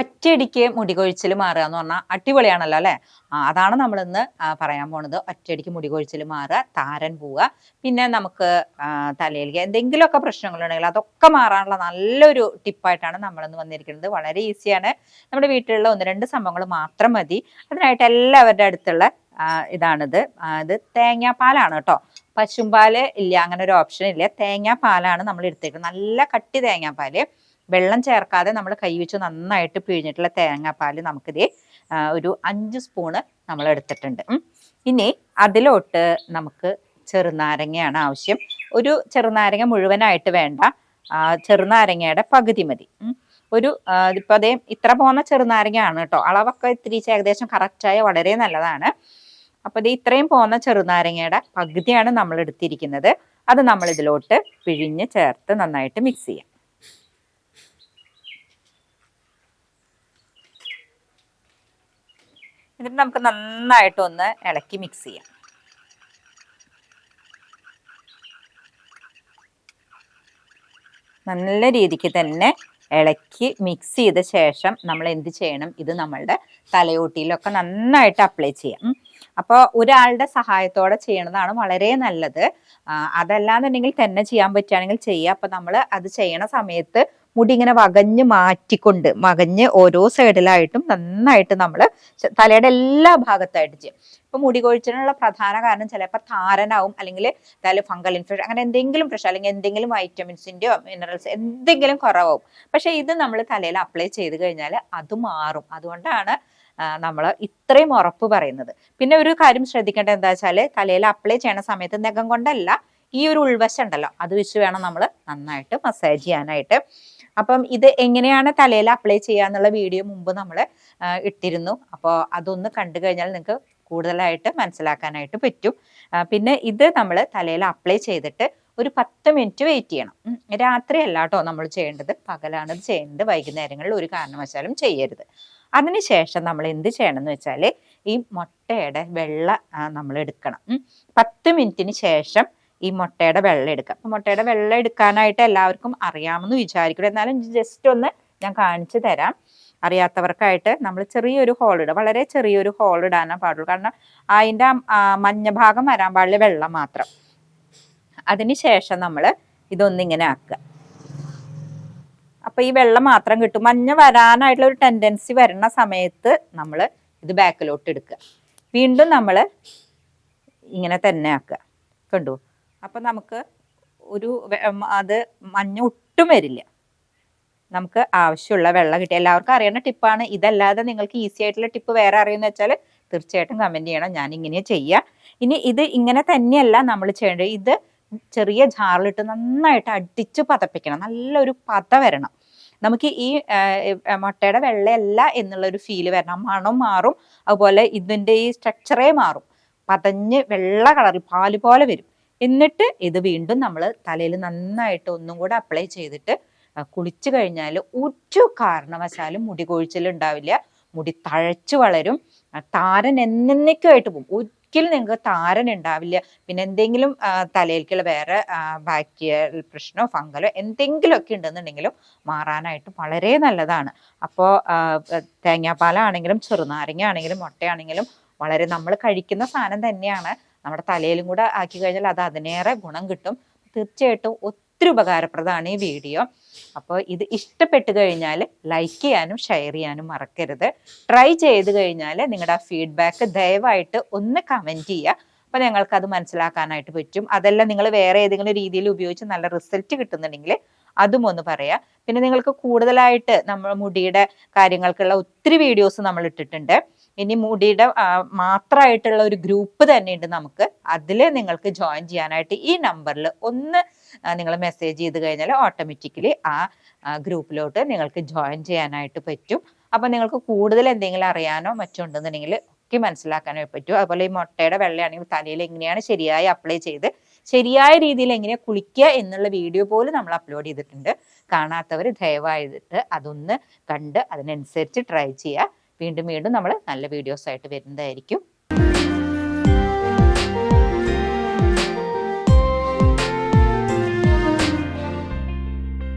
ഒറ്റയടിക്ക് മുടി കൊഴിച്ചിൽ മാറുക എന്ന് പറഞ്ഞാൽ അടിപൊളിയാണല്ലോ അല്ലേ? അതാണ് നമ്മൾ ഇന്ന് പറയാൻ പോണത്. ഒറ്റയടിക്ക് മുടി കൊഴിച്ചിൽ മാറുക താരൻ പോവുക. പിന്നെ നമുക്ക് തലയിൽ എന്തെങ്കിലുമൊക്കെ പ്രശ്നങ്ങളുണ്ടെങ്കിൽ അതൊക്കെ മാറാനുള്ള നല്ലൊരു ടിപ്പായിട്ടാണ് നമ്മളിന്ന് വന്നിരിക്കുന്നത്. വളരെ ഈസിയാണ്. നമ്മുടെ വീട്ടിലുള്ള ഒന്ന് രണ്ട് സംഭവങ്ങൾ മാത്രം മതി. അതിനായിട്ട് എല്ലാവരുടെ അടുത്തുള്ള ഇതാണിത്. ഇത് തേങ്ങാപ്പാലാണ് കേട്ടോ. പശുമ്പാൽ ഇല്ല അങ്ങനെ ഒരു ഓപ്ഷൻ ഇല്ല. തേങ്ങാപ്പാലാണ് നമ്മൾ എടുത്തേക്കുന്നത്. നല്ല കട്ടി തേങ്ങാപ്പാൽ. വെള്ളം ചേർക്കാതെ നമ്മൾ കൈ വെച്ച് നന്നായിട്ട് പിഴിഞ്ഞിട്ടുള്ള തേങ്ങാപ്പാൽ നമുക്കിതേ ഒരു അഞ്ച് സ്പൂണ് നമ്മൾ എടുത്തിട്ടുണ്ട്. ഇനി അതിലോട്ട് നമുക്ക് ചെറുനാരങ്ങയാണ് ആവശ്യം. ഒരു ചെറുനാരങ്ങ മുഴുവനായിട്ട് വേണ്ട. ചെറുനാരങ്ങയുടെ പകുതി മതി. ഒരു ഇപ്പൊ അതേ ഇത്ര പോകുന്ന ചെറുനാരങ്ങയാണ് കേട്ടോ അളവൊക്കെ ഇത്തിരി ഏകദേശം കറക്റ്റായ വളരെ നല്ലതാണ്. അപ്പോൾ ഇത് ഇത്രയും പോകുന്ന ചെറുനാരങ്ങയുടെ പകുതിയാണ് നമ്മൾ എടുത്തിരിക്കുന്നത് അത് നമ്മൾ ഇതിലോട്ട് പിഴിഞ്ഞ് ചേർത്ത് നന്നായിട്ട് മിക്സ് ചെയ്യാം. എന്നിട്ട് നമുക്ക് നന്നായിട്ട് ഒന്ന് ഇളക്കി മിക്സ് ചെയ്യാം. നല്ല രീതിക്ക് തന്നെ ഇളക്കി മിക്സ് ചെയ്ത ശേഷം നമ്മൾ എന്ത് ചെയ്യണം? ഇത് നമ്മളുടെ തലയോട്ടിയിലൊക്കെ നന്നായിട്ട് അപ്ലൈ ചെയ്യാം. അപ്പോൾ ഒരാളുടെ സഹായത്തോടെ ചെയ്യണതാണ് വളരെ നല്ലത്. അതല്ലാന്നുണ്ടെങ്കിൽ തന്നെ ചെയ്യാൻ പറ്റുകയാണെങ്കിൽ ചെയ്യുക അപ്പം നമ്മൾ അത് ചെയ്യണ സമയത്ത് മുടി ഇങ്ങനെ വകഞ്ഞ് മാറ്റിക്കൊണ്ട് വകഞ്ഞ് ഓരോ സൈഡിലായിട്ടും നന്നായിട്ട് നമ്മൾ തലയുടെ എല്ലാ ഭാഗത്തായിട്ട് ചെയ്യും. ഇപ്പൊ മുടി കൊഴിച്ചിനുള്ള പ്രധാന കാരണം ചിലപ്പോൾ താരനാവും അല്ലെങ്കിൽ തല ഫംഗൽ ഇൻഫെക്ഷൻ അങ്ങനെ എന്തെങ്കിലും പ്രശ്നം അല്ലെങ്കിൽ എന്തെങ്കിലും വൈറ്റമിൻസിന്റെയോ മിനറൽസ് എന്തെങ്കിലും കുറവാവും. പക്ഷേ ഇത് നമ്മൾ തലയിൽ അപ്ലൈ ചെയ്ത് കഴിഞ്ഞാൽ അത് മാറും. അതുകൊണ്ടാണ് നമ്മൾ ഇത്രയും ഉറപ്പ് പറയുന്നത്. പിന്നെ ഒരു കാര്യം ശ്രദ്ധിക്കേണ്ടത് എന്താ വെച്ചാൽ തലയിൽ അപ്ലൈ ചെയ്യണ സമയത്ത് നഖം കൊണ്ടല്ല ഈ ഒരു ഉൾവശം ഉണ്ടല്ലോ അത് വെച്ച് വേണം നമ്മൾ നന്നായിട്ട് മസാജ് ചെയ്യാനായിട്ട്. അപ്പം ഇത് എങ്ങനെയാണ് തലയിൽ അപ്ലൈ ചെയ്യുക എന്നുള്ള വീഡിയോ മുമ്പ് നമ്മൾ ഇട്ടിരുന്നു. അപ്പോൾ അതൊന്ന് കണ്ടു കഴിഞ്ഞാൽ നിങ്ങൾക്ക് കൂടുതലായിട്ട് മനസ്സിലാക്കാനായിട്ട് പറ്റും. പിന്നെ ഇത് നമ്മൾ തലയിൽ അപ്ലൈ ചെയ്തിട്ട് ഒരു പത്ത് മിനിറ്റ് വെയിറ്റ് ചെയ്യണം. രാത്രി അല്ല കേട്ടോ നമ്മൾ ചെയ്യേണ്ടത്. പകലാണ് ചെയ്യേണ്ടത്. വൈകുന്നേരങ്ങളിൽ ഒരു കാരണവശാലും ചെയ്യരുത്. അതിനുശേഷം നമ്മൾ എന്ത് ചെയ്യണം എന്ന് വെച്ചാൽ ഈ മുട്ടയുടെ വെള്ള നമ്മൾ എടുക്കണം. പത്ത് മിനിറ്റിന് ശേഷം ഈ മുട്ടയുടെ വെള്ളം എടുക്കുക. അപ്പൊ മുട്ടയുടെ വെള്ളം എടുക്കാനായിട്ട് എല്ലാവർക്കും അറിയാമെന്ന് വിചാരിക്കണം എന്നാലും ജസ്റ്റ് ഒന്ന് ഞാൻ കാണിച്ചു തരാം. അറിയാത്തവർക്കായിട്ട് നമ്മൾ ചെറിയൊരു ഹോൾ ഇടുക. വളരെ ചെറിയൊരു ഹോൾ ഇടാനാ പാടുള്ളൂ. കാരണം അതിന്റെ മഞ്ഞ ഭാഗം വരാൻ പാടില്ല വെള്ളം മാത്രം. അതിന് ശേഷം നമ്മൾ ഇതൊന്നിങ്ങനെ ആക്കുക. അപ്പൊ ഈ വെള്ളം മാത്രം കിട്ടും. മഞ്ഞ വരാനായിട്ടുള്ള ഒരു ടെൻഡൻസി വരുന്ന സമയത്ത് നമ്മൾ ഇത് ബാക്കിലോട്ട് എടുക്കുക. വീണ്ടും നമ്മൾ ഇങ്ങനെ തന്നെ ആക്കുക. കണ്ടു? അപ്പൊ നമുക്ക് ഒരു അത് മഞ്ഞ ഒട്ടും വരില്ല. നമുക്ക് ആവശ്യമുള്ള വെള്ളം കിട്ടി. എല്ലാവർക്കും അറിയുന്ന ടിപ്പാണ് ഇതല്ലാതെ നിങ്ങൾക്ക് ഈസി ആയിട്ടുള്ള ടിപ്പ് വേറെ അറിയുന്ന വെച്ചാൽ തീർച്ചയായിട്ടും കമന്റ് ചെയ്യണം. ഞാൻ ഇങ്ങനെ ചെയ്യുക ഇനി ഇത് ഇങ്ങനെ തന്നെയല്ല നമ്മൾ ചെയ്യേണ്ടത്. ഇത് ചെറിയ ജാറിലിട്ട് നന്നായിട്ട് അടിച്ച് പതപ്പിക്കണം. നല്ലൊരു പത വരണം. നമുക്ക് ഈ മുട്ടയുടെ വെള്ളയല്ല എന്നുള്ളൊരു ഫീൽ വരണം. മണം മാറും. അതുപോലെ ഇതിന്റെ ഈ സ്ട്രക്ചറേ മാറും. പതഞ്ഞ് വെള്ള കളറിൽ പാൽ പോലെ വരും. എന്നിട്ട് ഇത് വീണ്ടും നമ്മൾ തലയിൽ നന്നായിട്ട് ഒന്നും കൂടെ അപ്ലൈ ചെയ്തിട്ട് കുളിച്ചു കഴിഞ്ഞാൽ ഒരു കാരണവശാലും മുടി കൊഴിച്ചിൽ ഉണ്ടാവില്ല. മുടി തഴച്ചു വളരും. താരൻ എന്നേക്കുമായിട്ട് പോകും. ഒരിക്കലും നിങ്ങൾക്ക് താരൻ ഉണ്ടാവില്ല. പിന്നെ എന്തെങ്കിലും തലയിലേക്കുള്ള വേറെ ബാക്ടീരിയൽ പ്രശ്നമോ ഫംഗലോ എന്തെങ്കിലുമൊക്കെ ഉണ്ടെന്നുണ്ടെങ്കിലും മാറാനായിട്ട് വളരെ നല്ലതാണ്. അപ്പോൾ തേങ്ങാപ്പാലാണെങ്കിലും ചെറുനാരങ്ങ ആണെങ്കിലും മുട്ടയാണെങ്കിലും വളരെ നമ്മൾ കഴിക്കുന്ന സാധനം തന്നെയാണ്. നമ്മുടെ തലയിലും കൂടെ ആക്കി കഴിഞ്ഞാൽ അത് അതിനേറെ ഗുണം കിട്ടും. തീർച്ചയായിട്ടും ഒത്തിരി ഉപകാരപ്രദമാണ് ഈ വീഡിയോ. അപ്പോൾ ഇത് ഇഷ്ടപ്പെട്ട് കഴിഞ്ഞാൽ ലൈക്ക് ചെയ്യാനും ഷെയർ ചെയ്യാനും മറക്കരുത്. ട്രൈ ചെയ്ത് കഴിഞ്ഞാൽ നിങ്ങളുടെ ആ ഫീഡ്ബാക്ക് ദയവായിട്ട് ഒന്ന് കമന്റ് ചെയ്യുക. അപ്പോൾ ഞങ്ങൾക്ക് അത് മനസ്സിലാക്കാനായിട്ട് പറ്റും. അതെല്ലാം നിങ്ങൾ വേറെ ഏതെങ്കിലും രീതിയിൽ ഉപയോഗിച്ച് നല്ല റിസൾട്ട് കിട്ടുന്നുണ്ടെങ്കിൽ അതും ഒന്ന് പറയാം പിന്നെ നിങ്ങൾക്ക് കൂടുതലായിട്ട് നമ്മുടെ മുടിയുടെ കാര്യങ്ങൾക്കുള്ള ഒത്തിരി വീഡിയോസ് നമ്മൾ ഇട്ടിട്ടുണ്ട്. ഇനി മുടിയുടെ മാത്രമായിട്ടുള്ള ഒരു ഗ്രൂപ്പ് തന്നെ ഉണ്ട് നമുക്ക്. അതിൽ നിങ്ങൾക്ക് ജോയിൻ ചെയ്യാനായിട്ട് ഈ നമ്പറിൽ ഒന്ന് നിങ്ങൾ മെസ്സേജ് ചെയ്ത് കഴിഞ്ഞാൽ ഓട്ടോമാറ്റിക്കലി ആ ഗ്രൂപ്പിലോട്ട് നിങ്ങൾക്ക് ജോയിൻ ചെയ്യാനായിട്ട് പറ്റും. അപ്പം നിങ്ങൾക്ക് കൂടുതൽ എന്തെങ്കിലും അറിയാനോ മറ്റോ ഉണ്ടെന്നുണ്ടെങ്കിൽ ഒക്കെ മനസ്സിലാക്കാനോ പറ്റും. അതുപോലെ ഈ മുട്ടയുടെ വെള്ളയാണെങ്കിൽ തലയിൽ എങ്ങനെയാണ് ശരിയായി അപ്ലൈ ചെയ്ത് ശരിയായ രീതിയിൽ എങ്ങനെ കുളിക്കുക എന്നുള്ള വീഡിയോ പോലും നമ്മൾ അപ്ലോഡ് ചെയ്തിട്ടുണ്ട്. കാണാത്തവർ ദയവായിട്ട് അതൊന്ന് കണ്ട് അതിനനുസരിച്ച് ട്രൈ ചെയ്യുക. വീണ്ടും വീണ്ടും നമ്മൾ നല്ല വീഡിയോസ് ആയിട്ട് വരുന്നതായിരിക്കും.